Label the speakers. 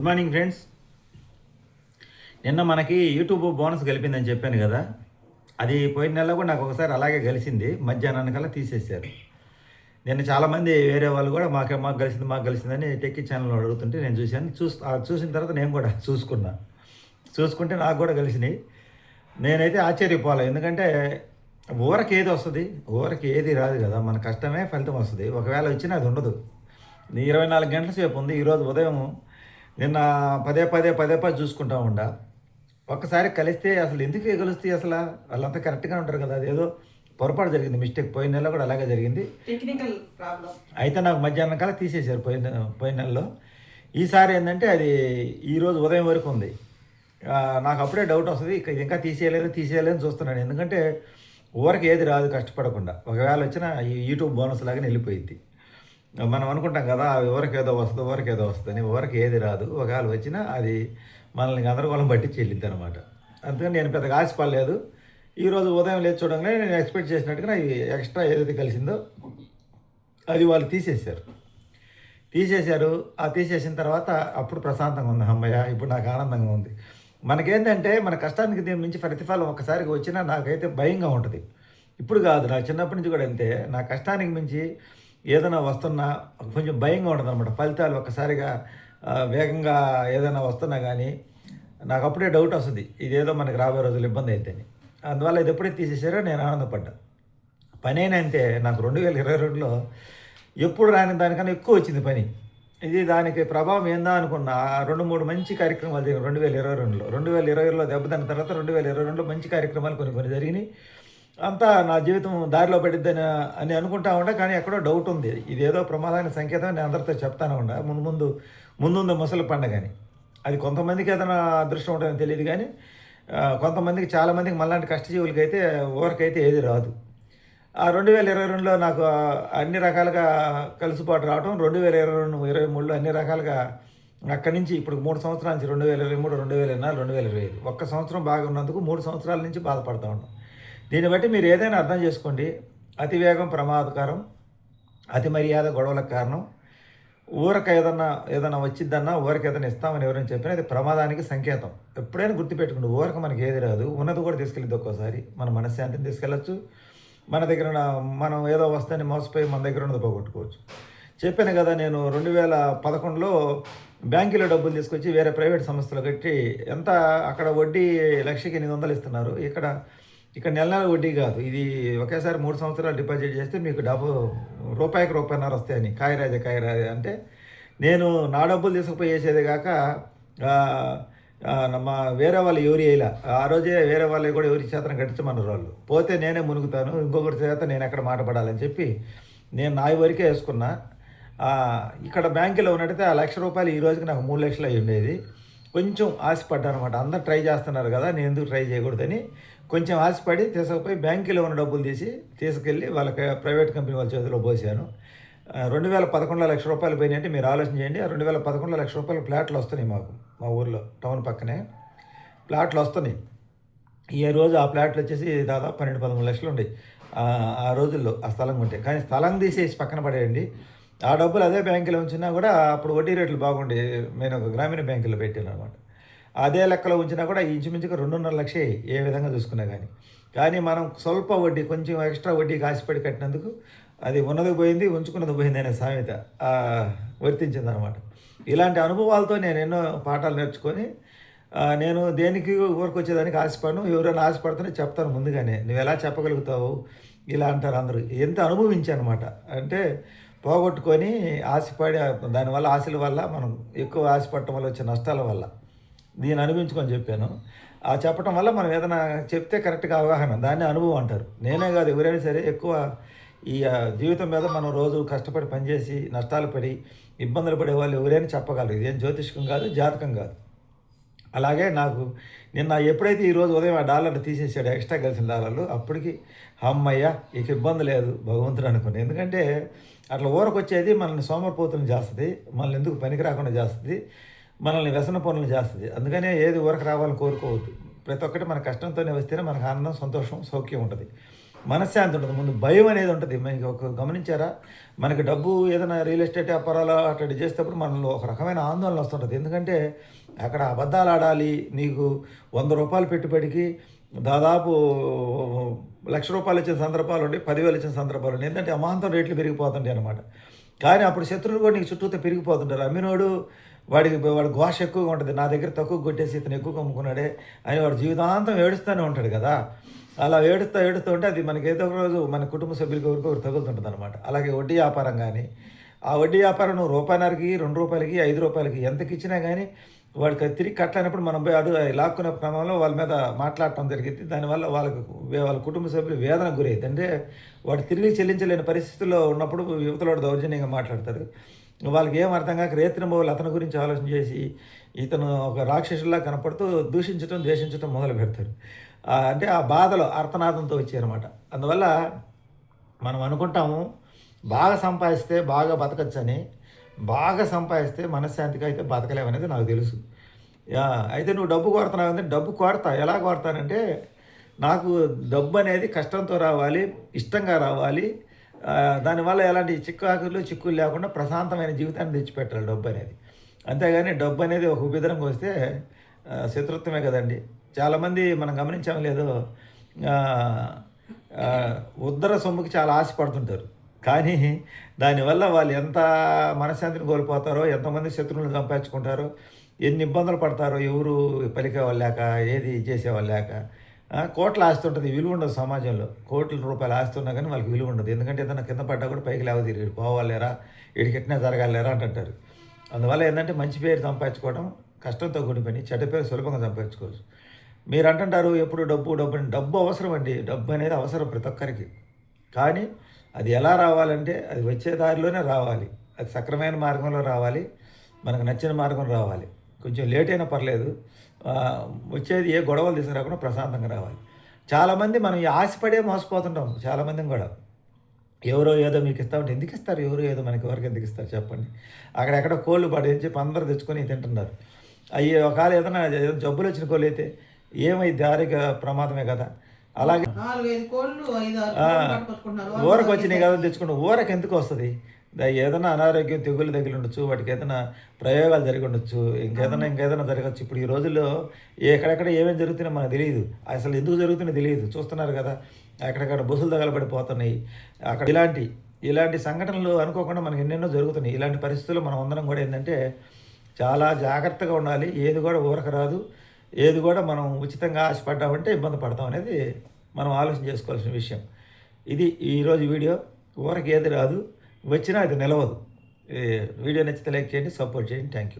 Speaker 1: Good morning friends నిన్న మనకి YouTube bonus కలిపిందని చెప్పాను కదా. అది పోయిన నెలలో కూడా నాకు ఒకసారి అలాగే కలిసింది మధ్యాహ్నానికి కల్లా తీసేశారు. నిన్న చాలామంది వేరే వాళ్ళు కూడా మాకు మాకు కలిసింది మాకు కలిసిందని టెక్కి ఛానల్ అడుగుతుంటే నేను చూశాను. చూస్ చూసిన తర్వాత నేను కూడా చూసుకున్నా. చూసుకుంటే నాకు కూడా కలిసినాయి నేనైతే ఆశ్చర్యపోవాలి ఎందుకంటే ఊరకి ఏది వస్తుంది? ఊరకి ఏది రాదు కదా. మన కష్టమే ఫలితం వస్తుంది. ఒకవేళ వచ్చినా అది ఉండదు. ఇరవై నాలుగు గంటల సేపు ఉంది. ఈరోజు ఉదయం నిన్న పదే పదే పదే పదే చూసుకుంటా ఉండా. ఒక్కసారి కలిస్తే అసలు ఎందుకు కలుస్తాయి అసలు? వాళ్ళంతా కరెక్ట్గా ఉంటారు కదా అదేదో పొరపాటు జరిగింది మిస్టేక్ పోయిన నెలలో కూడా అలాగే జరిగింది.
Speaker 2: టెక్నికల్ ప్రాబ్లం
Speaker 1: అయితే నాకు మధ్యాహ్నం కల్లా తీసేశారు పోయిన పోయిన నెలలో. ఈసారి ఏంటంటే అది ఈరోజు ఉదయం వరకు ఉంది. నాకు అప్పుడే డౌట్ వస్తుంది ఇక ఇది ఇంకా తీసేయలేదు తీసేయలేదు చూస్తున్నాను. ఎందుకంటే ఊరికి ఏది రాదు కష్టపడకుండా. ఒకవేళ వచ్చిన ఈ యూట్యూబ్ బోనస్ లాగానే వెళ్ళిపోయింది మనం అనుకుంటాం కదా అవి ఎవరికి ఏదో వస్తుంది ఎవరికి ఏదో వస్తుంది ఎవరికి ఏది రాదు. ఒకవేళ వచ్చినా అది మనల్ని గందరగోళం బట్టి చెల్లిద్ది అనమాట అందుకని నేను పెద్దగా ఆశపడలేదు. ఈరోజు ఉదయం లేచి చూడంగానే నేను ఎక్స్పెక్ట్ చేసినట్టుగా ఈ ఎక్స్ట్రా ఏదైతే కలిసిందో అది వాళ్ళు తీసేశారు. తీసేశారు. ఆ తీసేసిన తర్వాత అప్పుడు ప్రశాంతంగా ఉంది అమ్మయ్య ఇప్పుడు నాకు ఆనందంగా ఉంది. మనకేంటంటే మన కష్టానికి దీని మించి ప్రతిఫలం ఒక్కసారికి వచ్చినా నాకైతే భయంగా ఉంటుంది. ఇప్పుడు కాదు నా చిన్నప్పటి నుంచి కూడా అంతే. నా కష్టానికి మించి ఏదైనా వస్తున్నా కొంచెం భయంగా ఉంటుంది అనమాట ఫలితాలు ఒక్కసారిగా వేగంగా ఏదైనా వస్తున్నా కానీ నాకు అప్పుడే డౌట్ వస్తుంది. ఇదేదో మనకి రాబోయే రోజులు ఇబ్బంది అయితే అందువల్ల ఇది ఎప్పుడైతే తీసేసారో నేను ఆనందపడ్డా. పని అయినా అంతే నాకు రెండు వేల ఇరవై రెండులో ఎప్పుడు రాని దానికన్నా ఎక్కువ వచ్చింది పని. ఇది దానికి ప్రభావం ఏందా అనుకున్నా ఆ రెండు మూడు మంచి కార్యక్రమాలు జరిగినాయి రెండు వేల ఇరవై రెండులో. రెండు వేల ఇరవైలో దెబ్బతిన్న తర్వాత రెండు వేల ఇరవై రెండులో మంచి కార్యక్రమాలు కొన్ని కొన్ని జరిగినాయి. అంతా నా జీవితం దారిలో పడిద్దని అని అనుకుంటా ఉండే కానీ ఎక్కడో డౌట్ ఉంది. ఇదేదో ప్రమాదానికి సంకేతం నేను అందరితో చెప్తాను ఉండ. ముందు ముందు ముందుంది ముసలి పండగని అది కొంతమందికి ఏదైనా అదృష్టం ఉంటుందని తెలియదు కానీ కొంతమందికి చాలామందికి మళ్ళాంటి కష్టజీవులకి అయితే ఊరికైతే ఏది రాదు. ఆ రెండు వేల ఇరవై రెండులో నాకు అన్ని రకాలుగా కలిసిపాటు రావడం రెండు వేల ఇరవై రెండు ఇరవై మూడులో అన్ని రకాలుగా అక్కడి నుంచి ఇప్పుడు మూడు సంవత్సరాల నుంచి రెండు వేల ఇరవై మూడు రెండు వేల ఇరవై నాలుగు రెండు వేల ఇరవై ఐదు ఒక్క సంవత్సరం బాగా ఉన్నందుకు మూడు సంవత్సరాల నుంచి బాధపడతా ఉన్నాం. దీన్ని బట్టి మీరు ఏదైనా అర్థం చేసుకోండి. అతివేగం ప్రమాదకరం అతి మర్యాద గొడవలకు కారణం. ఊరక ఏదన్నా ఏదైనా వచ్చిద్దన్నా ఊరికి ఏదైనా ఇస్తామని ఎవరైనా చెప్పినా అది ప్రమాదానికి సంకేతం. ఎప్పుడైనా గుర్తుపెట్టుకోండి ఊరక మనకి ఏది రాదు. ఉన్నది కూడా తీసుకెళ్ళిద్ది ఒక్కోసారి. మన మనశ్శాంతిని తీసుకెళ్ళచ్చు. మన దగ్గర మనం ఏదో వస్తేనే మోసపోయి మన దగ్గర ఉన్నది పోగొట్టుకోవచ్చు. చెప్పాను కదా నేను రెండు వేల పదకొండులో బ్యాంకులో డబ్బులు తీసుకొచ్చి వేరే ప్రైవేట్ సంస్థలో కట్టి ఎంత అక్కడ వడ్డీ లక్షకి ఎనిమిది వందలు ఇస్తున్నారు. ఇక్కడ ఇక్కడ నెల నెల వడ్డీ కాదు. ఇది ఒకేసారి మూడు సంవత్సరాలు డిపాజిట్ చేస్తే మీకు డబ్బు రూపాయికి రూపాయిన్నర వస్తాయని. కాయరాజ కాయరాజ అంటే నేను నా డబ్బులు తీసుకుపోయి వేసేదే కాక మా వేరే వాళ్ళు ఎవరి వేయలే ఆ రోజే వేరే వాళ్ళు కూడా ఎవరి చేతన కట్టించమన్నారు వాళ్ళు. పోతే నేనే మునుగుతాను. ఇంకొకటి చేత నేను ఎక్కడ మాట పడాలని చెప్పి నేను నా వరకే వేసుకున్నా. ఇక్కడ బ్యాంకులో ఉన్నట్టయితే ఆ లక్ష రూపాయలు ఈ రోజుకి నాకు మూడు లక్షలు అయి ఉండేది. కొంచెం ఆశపడ్డాను అనమాట అందరు ట్రై చేస్తున్నారు కదా నేను ఎందుకు ట్రై చేయకూడదని. కొంచెం ఆశపడి తీసుకుపోయి బ్యాంకులో ఉన్న డబ్బులు తీసి తీసుకెళ్ళి వాళ్ళ ప్రైవేట్ కంపెనీ వాళ్ళ చేతిలో పోసాను. రెండు వేల పదకొండులో లక్ష రూపాయలు పోయినాయంటే మీరు ఆలోచన చేయండి. రెండు వేల పదకొండులో లక్ష రూపాయలు ఫ్లాట్లు వస్తున్నాయి మాకు మా ఊర్లో టౌన్ పక్కనే. ఫ్లాట్లు వస్తున్నాయి. ఈ రోజు ఆ ప్లాట్లు వచ్చేసి దాదాపు పన్నెండు పదమూడు లక్షలు ఉండేవి ఆ రోజుల్లో ఆ స్థలం ఉంటే. కానీ స్థలం తీసేసి పక్కన పడేయండి. ఆ డబ్బులు అదే బ్యాంకులో ఉంచినా కూడా అప్పుడు వడ్డీ రేట్లు బాగుండే. నేను ఒక గ్రామీణ బ్యాంకులో పెట్టాను అనమాట అదే లెక్కలో ఉంచినా కూడా ఇంచుమించుగా రెండున్నర లక్షే ఏ విధంగా చూసుకున్నా కానీ. కానీ మనం స్వల్ప వడ్డీ కొంచెం ఎక్స్ట్రా వడ్డీ కాసిపడి కట్టినందుకు అది ఉన్నది పోయింది ఉంచుకున్నది పోయింది అనే సామెత వర్తించింది అనమాట ఇలాంటి అనుభవాలతో నేను ఎన్నో పాఠాలు నేర్చుకొని నేను దేనికి ఊరికి వచ్చేదానికి ఆశపడను ఎవరైనా ఆశపడుతున్నా చెప్తాను ముందుగానే. నువ్వు ఎలా చెప్పగలుగుతావు? ఇలా అంటారు అందరూ. ఎంత అనుభవించానమాట అంటే పోగొట్టుకొని ఆశపడి దానివల్ల ఆశల వల్ల మనం ఎక్కువ ఆశపడటం వల్ల వచ్చే నష్టాల వల్ల. దీన్ని అనుభవించుకొని చెప్పాను. ఆ చెప్పటం వల్ల మనం ఏదైనా చెప్తే కరెక్ట్గా అవగాహన దాన్ని అనుభవం అంటారు. నేనే కాదు ఎవరైనా సరే ఎక్కువ ఈ జీవితం మీద మనం రోజు కష్టపడి పనిచేసి నష్టాలు పడి ఇబ్బందులు పడే వాళ్ళు ఎవరైనా చెప్పగలరు. ఇదేం జ్యోతిష్కం కాదు జాతకం కాదు. అలాగే నాకు నిన్న ఎప్పుడైతే ఈరోజు ఉదయం ఆ డాలర్లు తీసేసాడు ఎక్స్ట్రా కలిసిన డాలర్లు అప్పటికి అమ్మయ్య ఇక ఇబ్బంది లేదు భగవంతుడు అనుకున్నాను ఎందుకంటే అట్లా ఊరకొచ్చేది మనల్ని సోమరిపోతులను చేస్తుంది మనల్ని ఎందుకు పనికి రాకుండా చేస్తుంది మనల్ని వ్యసన పనులు చేస్తుంది. అందుకనే ఏది ఊరకు రావాలని కోరుకోవద్దు. ప్రతి ఒక్కటి మన కష్టంతోనే వస్తేనే మనకు ఆనందం సంతోషం సౌఖ్యం ఉంటుంది. మనశ్శాంతి ఉంటుంది. ముందు భయం అనేది ఉంటుంది. మనకి ఒక గమనించారా? మనకి డబ్బు ఏదైనా రియల్ ఎస్టేట్ వ్యాపారాలు అట్లా చేసేటప్పుడు మనలో ఒక రకమైన ఆందోళన వస్తుంటుంది. ఎందుకంటే అక్కడ అబద్ధాలు ఆడాలి నీకు వంద రూపాయలు పెట్టుబడికి దాదాపు లక్ష రూపాయలు ఇచ్చిన సందర్భాలు ఉండి పదివేలు ఇచ్చిన సందర్భాలు ఉండి ఏంటంటే అమాంతం రేట్లు పెరిగిపోతుంటాయి అనమాట కానీ అప్పుడు శత్రువులు కూడా నీకు చుట్టూతో పెరిగిపోతుంటారు. అమ్మినోడు వాడికి వాడు ఘోష ఎక్కువగా ఉంటుంది. నా దగ్గర తక్కువ కొట్టేసి ఇతను ఎక్కువ అమ్ముకున్నాడే అని వాడు జీవితాంతం ఏడుస్తూనే ఉంటాడు కదా. అలా ఏడుస్తూ ఏడుస్తూ ఉంటే అది మనకి ఏదో ఒక రోజు మన కుటుంబ సభ్యులకి ఎవరికి ఒకరు తగులుతుంటుంది అనమాట అలాగే వడ్డీ వ్యాపారం కానీ ఆ వడ్డీ వ్యాపారం నువ్వు రూపాయన్నరకి రెండు రూపాయలకి ఐదు రూపాయలకి ఎంతకి ఇచ్చినా కానీ వాడికి తిరిగి కట్టలేనప్పుడు మనం పోయి అది లాక్కునే క్రమంలో వాళ్ళ మీద మాట్లాడటం జరిగింది. దానివల్ల వాళ్ళకు వాళ్ళ కుటుంబ సభ్యులు వేదన గురైంది అంటే వాడు తిరిగి చెల్లించలేని పరిస్థితుల్లో ఉన్నప్పుడు యువతలోడు దౌర్జన్యంగా మాట్లాడతారు వాళ్ళకి ఏం అర్థం కాక రేత్రింబోలు అతని గురించి ఆలోచన చేసి ఇతను ఒక రాక్షసులా కనపడుతూ దూషించడం ద్వేషించడం మొదలు పెడతారు అంటే ఆ బాధలో అర్థనాదంతో వచ్చాయన్నమాట అందువల్ల మనం అనుకుంటాము బాగా సంపాదిస్తే బాగా బతకచ్చని బాగా సంపాదిస్తే మనశ్శాంతిగా అయితే బతకలేమనేది నాకు తెలుసు. అయితే నువ్వు డబ్బు కోరుతున్నావు అంటే డబ్బు కోరతా. ఎలా కోరతానంటే నాకు డబ్బు అనేది కష్టంతో రావాలి ఇష్టంగా రావాలి. దానివల్ల ఎలాంటి చిక్కాకులు చిక్కులు లేకుండా ప్రశాంతమైన జీవితాన్ని తెచ్చిపెట్టాలి డబ్బు అనేది. అంతేగాని డబ్బు అనేది ఒక ఉపద్రంగా వస్తే శత్రుత్వమే కదండి. చాలామంది మనం గమనించాం లేదు ఉద్దర సొమ్ముకి చాలా ఆశపడుతుంటారు. కానీ దానివల్ల వాళ్ళు ఎంత మనశ్శాంతిని కోల్పోతారో ఎంతమంది శత్రువులను సంపాదించుకుంటారో ఎన్ని ఇబ్బందులు పడతారో ఎవరు పలికేవాళ్ళు లేక ఏది చేసేవాళ్ళు లేక కోట్లు కోట్ల ఆస్తి ఉంటుంది విలువ ఉండదు సమాజంలో. కోట్ల రూపాయల ఆస్తి ఉన్నా కానీ వాళ్ళకి విలువ ఉండదు. ఎందుకంటే ఏదైనా కింద పడ్డా కూడా పైకి లేవ తిరిగి పోవాలేరా ఎడికెట్టినా జరగాలేరా? అంటారు. అందువల్ల ఏంటంటే మంచి పేరు సంపాదించుకోవడం కష్టంతో కూడి పని చెడ్డ పేరు సులభంగా సంపాదించుకోవచ్చు. మీరు అంటుంటారు ఎప్పుడు డబ్బు డబ్బు డబ్బు అవసరం అండి. డబ్బు అనేది అవసరం ప్రతి ఒక్కరికి. కానీ అది ఎలా రావాలంటే అది వచ్చే దారిలోనే రావాలి. అది సక్రమైన మార్గంలో రావాలి. మనకు నచ్చిన మార్గం రావాలి. కొంచెం లేట్ అయినా పర్లేదు. వచ్చేది ఏ గొడవలు తీసుకురాకుండా ప్రశాంతంగా రావాలి. చాలామంది మనం ఆశపడే మోసపోతుంటాం. చాలామందిని కూడా. ఎవరో ఏదో మీకు ఇస్తామంటే ఎందుకు ఇస్తారు? ఎవరో ఏదో మనకి ఎవరికి ఎందుకు ఇస్తారు? చెప్పండి. అక్కడెక్కడ కోళ్ళు పడించి పందరు తెచ్చుకొని తింటున్నారు. అయ్యి ఒకవేళ ఏదైనా జబ్బులు వచ్చిన కోళ్ళు అయితే ఏమై ఆరోగ్య ప్రమాదమే కదా? అలాగే ఊరకు వచ్చినాయి కదా తెచ్చుకుంటే ఊరకు ఎందుకు వస్తుంది? దా- ఏదైనా అనారోగ్యం తెగులు తగిలి ఉండొచ్చు వాటికి ఏదైనా ప్రయోగాలు జరిగి ఉండొచ్చు ఇంకేదైనా ఇంకేదైనా జరగచ్చు. ఇప్పుడు ఈ రోజుల్లో ఎక్కడెక్కడ ఏమేమి జరుగుతున్నాయో మనకు తెలియదు. అసలు ఎందుకు జరుగుతుందో తెలియదు. చూస్తున్నారు కదా ఎక్కడెక్కడ బస్సులు తగలబడిపోతున్నాయి. అక్కడ ఇలాంటి ఇలాంటి సంఘటనలు అనుకోకుండా మనకి ఎన్నెన్నో జరుగుతున్నాయి. ఇలాంటి పరిస్థితుల్లో మనం అందరం కూడా ఏంటంటే చాలా జాగ్రత్తగా ఉండాలి. ఏది కూడా ఊరక రాదు. ఏది కూడా మనం ఉచితంగా ఆశపడ్డామంటే ఇబ్బంది పడతాం అనేది మనం ఆలోచన చేసుకోవాల్సిన విషయం. ఇది ఈరోజు వీడియో. ఊరకి ఏది రాదు. వచ్చినా అది నిలవదు. వీడియో నచ్చితే లైక్ చేయండి సపోర్ట్ చేయండి. Thank you.